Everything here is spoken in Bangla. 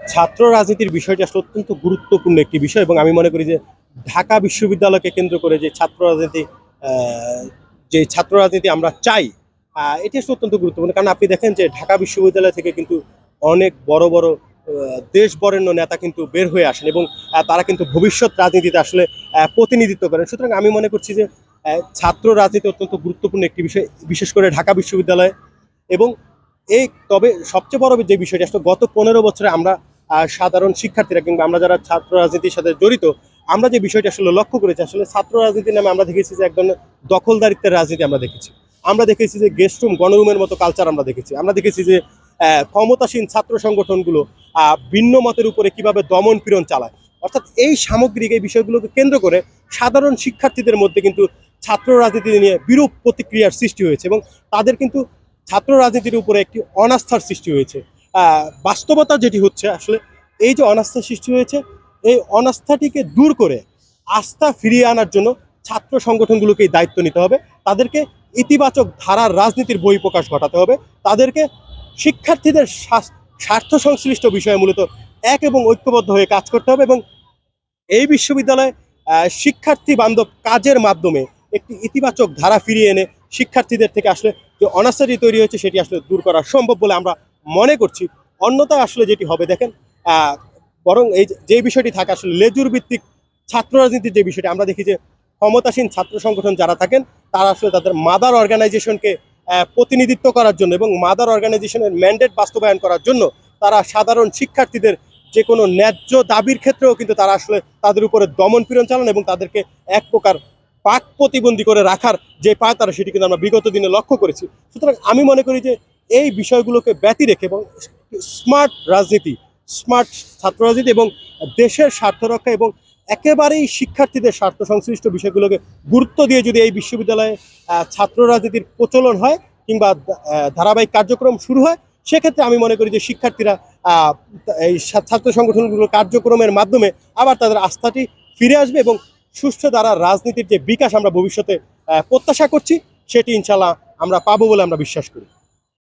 ছাত্র রাজনীতির বিষয়টি আসলে অত্যন্ত গুরুত্বপূর্ণ একটি বিষয় এবং আমি মনে করি যে ঢাকা বিশ্ববিদ্যালয়কে কেন্দ্র করে যে ছাত্র রাজনীতি যে ছাত্র রাজনীতি আমরা চাই এটি আসলে অত্যন্ত গুরুত্বপূর্ণ। কারণ আপনি দেখেন যে ঢাকা বিশ্ববিদ্যালয় থেকে কিন্তু অনেক বড় বড় দেশ বরেণ্য নেতা কিন্তু বের হয়ে আসেন এবং তারা কিন্তু ভবিষ্যৎ রাজনীতিতে আসলে প্রতিনিধিত্ব করেন। সুতরাং আমি মনে করছি যে ছাত্র রাজনীতি অত্যন্ত গুরুত্বপূর্ণ একটি বিষয়, বিশেষ করে ঢাকা বিশ্ববিদ্যালয়ে। এবং এই তবে সবচেয়ে বড় যে বিষয়টি, আসলে গত পনেরো বছরে আমরা সাধারণ শিক্ষার্থীরা কিংবা আমরা যারা ছাত্র রাজনীতির সাথে জড়িত, আমরা যে বিষয়টা আসলে লক্ষ্য করেছি, আসলে ছাত্র রাজনীতি নামে আমরা দেখেছি যে এক ধরনের দখলদারিত্বের রাজনীতি আমরা দেখেছি। আমরা দেখেছি যে গেস্ট রুম গণরুমের মতো কালচার আমরা দেখেছি। আমরা দেখেছি যে ক্ষমতাসীন ছাত্র সংগঠনগুলো ভিন্ন মতের উপরে কীভাবে দমন পীড়ন চালায়। অর্থাৎ এই সামগ্রিক এই বিষয়গুলোকে কেন্দ্র করে সাধারণ শিক্ষার্থীদের মধ্যে কিন্তু ছাত্র রাজনীতি নিয়ে বিরূপ প্রতিক্রিয়ার সৃষ্টি হয়েছে এবং তাদের কিন্তু ছাত্র রাজনীতির উপরে একটি অনাস্থার সৃষ্টি হয়েছে। বাস্তবতা যেটি হচ্ছে আসলে এই যে অনাস্থা সৃষ্টি হয়েছে, এই অনাস্থাটিকে দূর করে আস্থা ফিরিয়ে আনার জন্য ছাত্র সংগঠনগুলোকেই দায়িত্ব নিতে হবে। তাদেরকে ইতিবাচক ধারার রাজনীতির বহিঃপ্রকাশ ঘটাতে হবে। তাদেরকে শিক্ষার্থীদের স্বার্থ সংশ্লিষ্ট বিষয়ে মূলত এক এবং ঐক্যবদ্ধ হয়ে কাজ করতে হবে এবং এই বিশ্ববিদ্যালয়ে শিক্ষার্থী বান্ধব কাজের মাধ্যমে একটি ইতিবাচক ধারা ফিরিয়ে এনে শিক্ষার্থীদের থেকে আসলে যে অনাস্থাটি তৈরি হয়েছে সেটি আসলে দূর করা সম্ভব বলে আমরা মনে করছি অন্যথায় আসলে যেটি হবে, দেখেন বরং এই যে বিষয়টি থাকে আসলে লেজুর ভিত্তিক ছাত্র রাজনীতির যে বিষয়টি, আমরা দেখি যে ক্ষমতাসীন ছাত্র সংগঠন যারা থাকেন, তারা আসলে তাদের মাদার অর্গানাইজেশনকে প্রতিনিধিত্ব করার জন্য এবং মাদার অর্গানাইজেশনের ম্যান্ডেট বাস্তবায়ন করার জন্য তারা সাধারণ শিক্ষার্থীদের যে কোনো ন্যায্য দাবির ক্ষেত্রেও কিন্তু তারা আসলে তাদের উপরে দমন পীড়ন চালান এবং তাদেরকে এক প্রকার পাক প্রতিবন্ধী করে রাখার যে পায় তারা, সেটি কিন্তু আমরা বিগত দিনে লক্ষ্য করেছি। সুতরাং আমি মনে করি যে এই বিষয়গুলোকে ব্যতি রেখে এবং স্মার্ট রাজনীতি, স্মার্ট ছাত্র রাজনীতি এবং দেশের স্বার্থ রক্ষা এবং একেবারেই শিক্ষার্থীদের স্বার্থ সংশ্লিষ্ট বিষয়গুলোকে গুরুত্ব দিয়ে যদি এই বিশ্ববিদ্যালয়ে ছাত্র রাজনীতির প্রচলন হয় কিংবা ধারাবাহিক কার্যক্রম শুরু হয়, সেক্ষেত্রে আমি মনে করি যে শিক্ষার্থীরা এই ছাত্র সংগঠনগুলোর কার্যক্রমের মাধ্যমে আবার তাদের আস্থাটি ফিরে আসবে এবং সুষ্ঠু দ্বারা রাজনীতির যে বিকাশ আমরা ভবিষ্যতে প্রত্যাশা করছি, সেটি ইনশাল্লাহ আমরা পাবো বলে আমরা বিশ্বাস করি।